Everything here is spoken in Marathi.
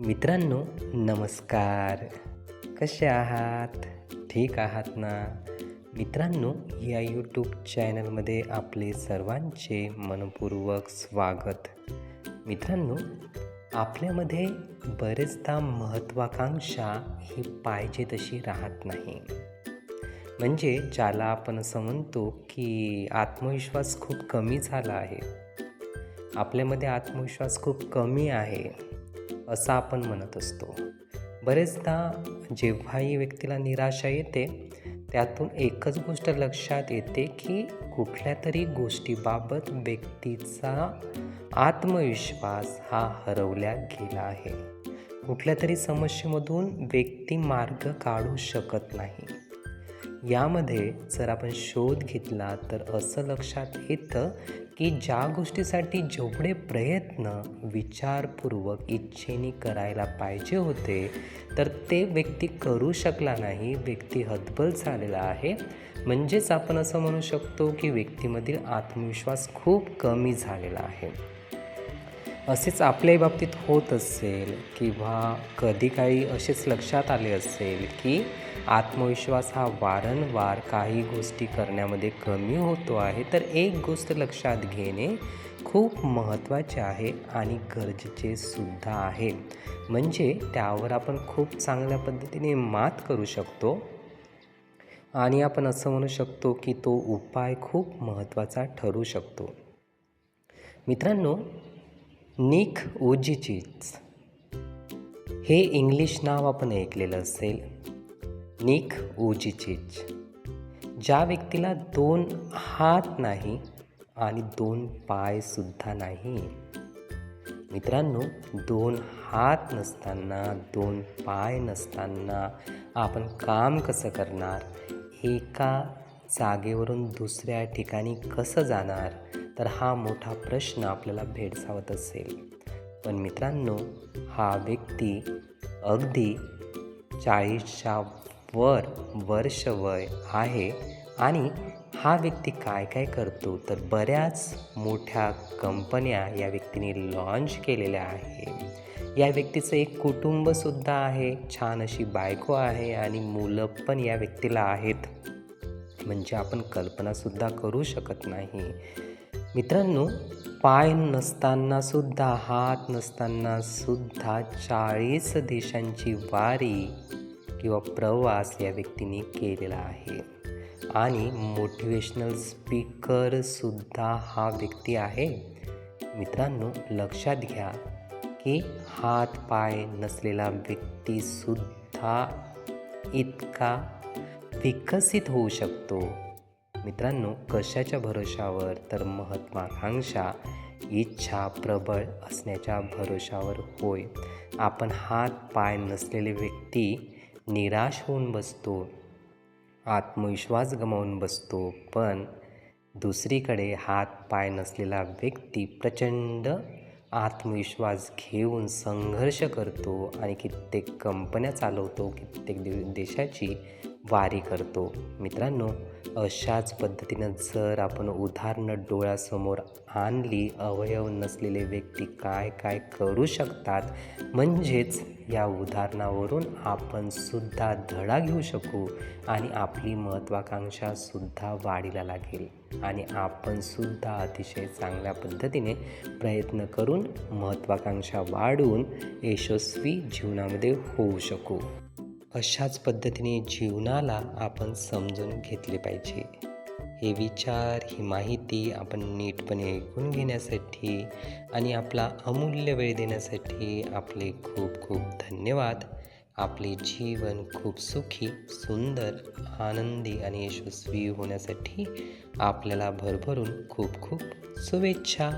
मित्रांनो नमस्कार. कसे आहात? ठीक आहात ना? मित्रांनो या यूट्यूब चॅनलमध्ये आपले सर्वांचे मनपूर्वक स्वागत. मित्रांनो आपल्यामध्ये बरेचदा महत्त्वाकांक्षा ही पाहिजे तशी राहत नाही. म्हणजे ज्याला आपण असं म्हणतो की आत्मविश्वास खूप कमी झाला आहे. आपल्यामध्ये आत्मविश्वास खूप कमी आहे. असं आपण म्हणत असतो. बरेचदा जेव्हाही व्यक्तीला निराशा येते त्यातून एकच गोष्ट लक्षात येते की कुठल्या तरी गोष्टीबाबत व्यक्तीचा आत्मविश्वास हा हरवल्या गेला आहे. कुठल्या तरी समस्येमधून व्यक्ती मार्ग काढू शकत नाही. यामध्ये जर आपण शोध घेतला तर असं लक्षात येतं की ज्या गोष्टीसाठी जेवढे प्रयत्न विचारपूर्वक इच्छेने करायला पाहिजे होते तर ते व्यक्ती करू शकला नाही व्यक्ती हतबल झालेला आहे. म्हणजेच आपण असं म्हणू शकतो की व्यक्तीमधील आत्मविश्वास खूप कमी झालेला आहे. असेच आपल्याही बाबतीत होत असेल किंवा कधी काही असेच लक्षात आले असेल की आत्मविश्वास हा वारंवार काही गोष्टी करण्यामध्ये कमी होतो आहे तर एक गोष्ट लक्षात घेणे खूप महत्त्वाचे आहे आणि गरजेचे सुद्धा आहे. म्हणजे त्यावर आपण खूप चांगल्या पद्धतीने मात करू शकतो आणि आपण असं म्हणू शकतो की तो उपाय खूप महत्त्वाचा ठरू शकतो. मित्रांनो निक ओजीचीच हे इंग्लिश नाव आपण ऐकलेलं असेल. निक ओजीचीच ज्या व्यक्तीला दोन हात नाही आणि दोन पायसुद्धा नाही. मित्रांनो दोन हात नसताना दोन पाय नसताना आपण काम कसं करणार? एका जागेवरून दुसऱ्या ठिकाणी कसं जाणार? तर हा मोठा प्रश्न आपल्याला भेडसावत असेल. पण मित्रांनो हा व्यक्ती अगदी चाळीसच्या वर वर्ष वय आहे आणि हा व्यक्ती काय काय करतो तर बऱ्याच मोठ्या कंपन्या या व्यक्तीने लॉन्च केलेल्या आहे या व्यक्तीचं एक कुटुंबसुद्धा आहे छान अशी बायको आहे आणि मुलं पण या व्यक्तीला आहेत. म्हणजे आपण कल्पनासुद्धा करू शकत नाही. मित्रांनो पाय नसताना सुद्धा हात नसताना सुद्धा चाळीस देशांची वारी किंवा प्रवास या व्यक्तीने केलेला आहे. आणि मोटिवेशनल स्पीकरसुद्धा हा व्यक्ती आहे. मित्रांनो लक्षात घ्या की हात पाय नसलेला व्यक्तीसुद्धा इतका विकसित होऊ शकतो. मित्रांनो कशाच्या भरोशावर? तर महत्त्वाकांक्षा इच्छा प्रबळ असण्याच्या भरोशावर होय. आपण हात पाय नसलेले व्यक्ती निराश होऊन बसतो आत्मविश्वास गमावून बसतो पण दुसरीकडे हात पाय नसलेला व्यक्ती प्रचंड आत्मविश्वास घेऊन संघर्ष करतो आणि कित्येक कंपन्या चालवतो कित्येक दे देशाची वारी करतो. मित्रांनो अशाच पद्धतीनं जर आपण उदाहरणं डोळ्यासमोर आणली अवयव नसलेले व्यक्ती काय काय करू शकतात? म्हणजेच या उदाहरणावरून आपण सुद्धा धडा घेऊ शकू आणि आपली महत्त्वाकांक्षासुद्धा वाढीला लागेल. आणि आपण सुद्धा अतिशय चांगल्या पद्धतीने प्रयत्न करून महत्त्वाकांक्षा वाढवून यशस्वी जीवनामध्ये होऊ शकू. अशाच पद्धतीने जीवनाला आपण समजून घेतले पाहिजे. हे विचार ही माहिती आपण नीटपणे ऐकून घेण्यासाठी आणि आपला अमूल्य वेळ देण्यासाठी आपले खूप खूप धन्यवाद. आपले जीवन खूप सुखी सुंदर आनंदी आणि यशस्वी होण्यासाठी आपल्याला भरभरून खूप खूप शुभेच्छा.